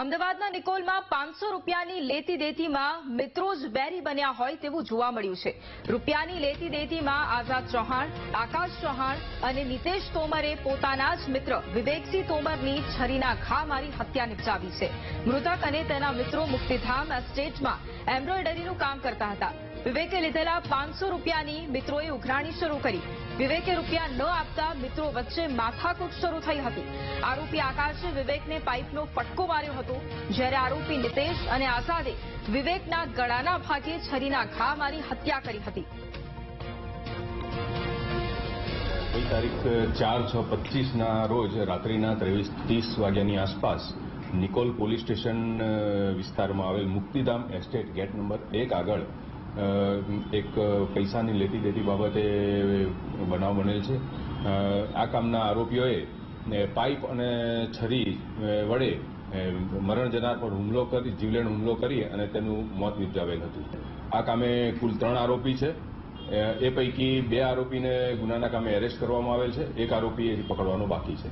અમદાવાદના નિકોલમાં પાંચસો રૂપિયાની લેતી દેતીમાં મિત્રો જ બેરી બન્યા હોય તેવું જોવા મળ્યું છે. રૂપિયાની લેતી દેતીમાં આઝાદ ચૌહાણ, આકાશ ચૌહાણ અને નિતેશ તોમરે પોતાના જ મિત્ર વિવેકસિંહ તોમરની છરીના ઘા મારી હત્યા નિપજાવી છે. મૃતક અને તેના મિત્રો મુક્તિધામ એસ્ટેટમાં એમ્બ્રોઇડરીનું કામ કરતા હતા. વિવેકે લીધેલા પાંચસો રૂપિયાની મિત્રોએ ઉઘરાણી શરૂ કરી. વિવેકે રૂપિયા ન આપતા મિત્રો વચ્ચે માથાકૂટ શરૂ થઈ હતી. આરોપી આકાશે વિવેકને પાઇપનો ફટકો માર્યો હતો. જ્યારે આરોપી નિતેશ અને આઝાદે વિવેકના ગળાના ભાગે છરીના ઘા મારી હત્યા કરી હતી. તારીખ ચાર છ પચીસના રોજ રાત્રિના ત્રેવીસ ત્રીસ વાગ્યાની આસપાસ નિકોલ પોલીસ સ્ટેશન વિસ્તારમાં આવેલ મુક્તિધામ એસ્ટેટ ગેટ નંબર એક આગળ એક પૈસાની લેતી દેતી બાબતે બનાવ બનેલ છે. આ કામના આરોપીઓએ પાઇપ અને છરી વડે મરણ જનાર પર હુમલો કરી, જીવલેણ હુમલો કરી અને તેનું મોત નિપજાવેલ હતું. આ કામે કુલ ત્રણ આરોપી છે. એ પૈકી બે આરોપીને ગુનાના કામે એરેસ્ટ કરવામાં આવેલ છે. એક આરોપી પકડવાનો બાકી છે.